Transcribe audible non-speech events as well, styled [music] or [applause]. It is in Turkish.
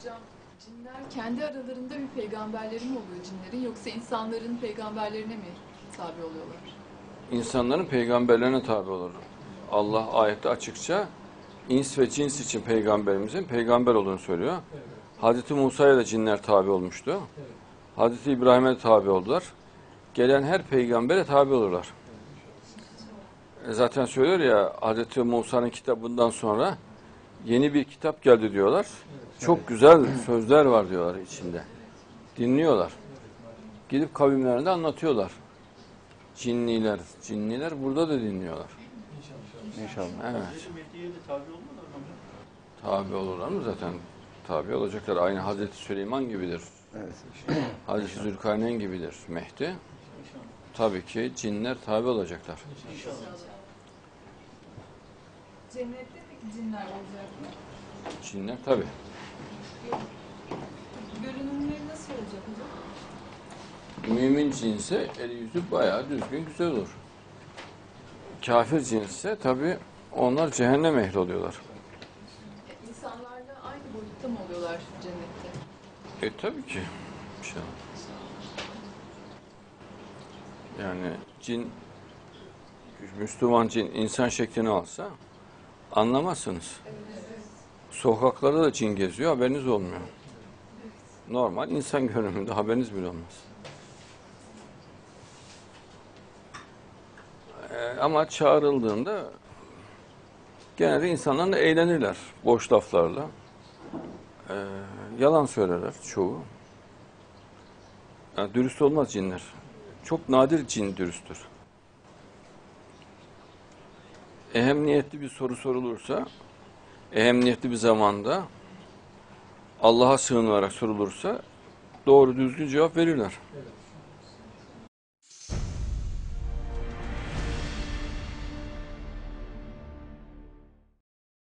Hocam cinler kendi aralarında bir peygamberleri mi oluyor cinlerin yoksa insanların peygamberlerine mi tabi oluyorlar? İnsanların peygamberlerine tabi olur. Allah ayette açıkça ins ve cins için peygamberimizin peygamber olduğunu söylüyor. Hazreti Musa'ya da cinler tabi olmuştu. Hazreti İbrahim'e de tabi oldular. Gelen her peygambere tabi olurlar. E Zaten söylüyor ya Hazreti Musa'nın kitabından sonra yeni bir kitap geldi diyorlar. Çok güzel sözler var diyorlar içinde. Dinliyorlar. Gidip kavimlerinde anlatıyorlar. Cinniler, cinniler burada da dinliyorlar. İnşallah. Evet. Mehdi'ye de tabi olmadılar mı? Tabi olurlar mı zaten? Tabi olacaklar. Aynı Hazreti Süleyman gibidir. Evet. [clears throat] Hazreti Zülkarneyn gibidir Mehdi. İnşallah. Tabii ki cinler tabi olacaklar. İnşallah. Cennette peki cinler olacak mı? Cinler tabi. Görünümleri nasıl olacak hocam? Mümin cinse eli yüzü bayağı düzgün güzel olur. Kafir cinsse tabi onlar cehennem ehli oluyorlar. İnsanlarla aynı boyutta mı oluyorlar cennette? E tabii ki. İnşallah. Yani cin, Müslüman cin insan şeklini alsa anlamazsınız. Sokaklarda da cin geziyor haberiniz olmuyor. Normal insan görünümünde haberiniz bile olmaz. E, ama çağrıldığında genelde insanlarla eğlenirler boş laflarla. Ee, yalan söylerler çoğu. Yani dürüst olmaz cinler. Çok nadir cin dürüsttür. Ehemmiyetli bir soru sorulursa, ehemmiyetli bir zamanda Allah'a sığınarak sorulursa doğru düzgün cevap verirler.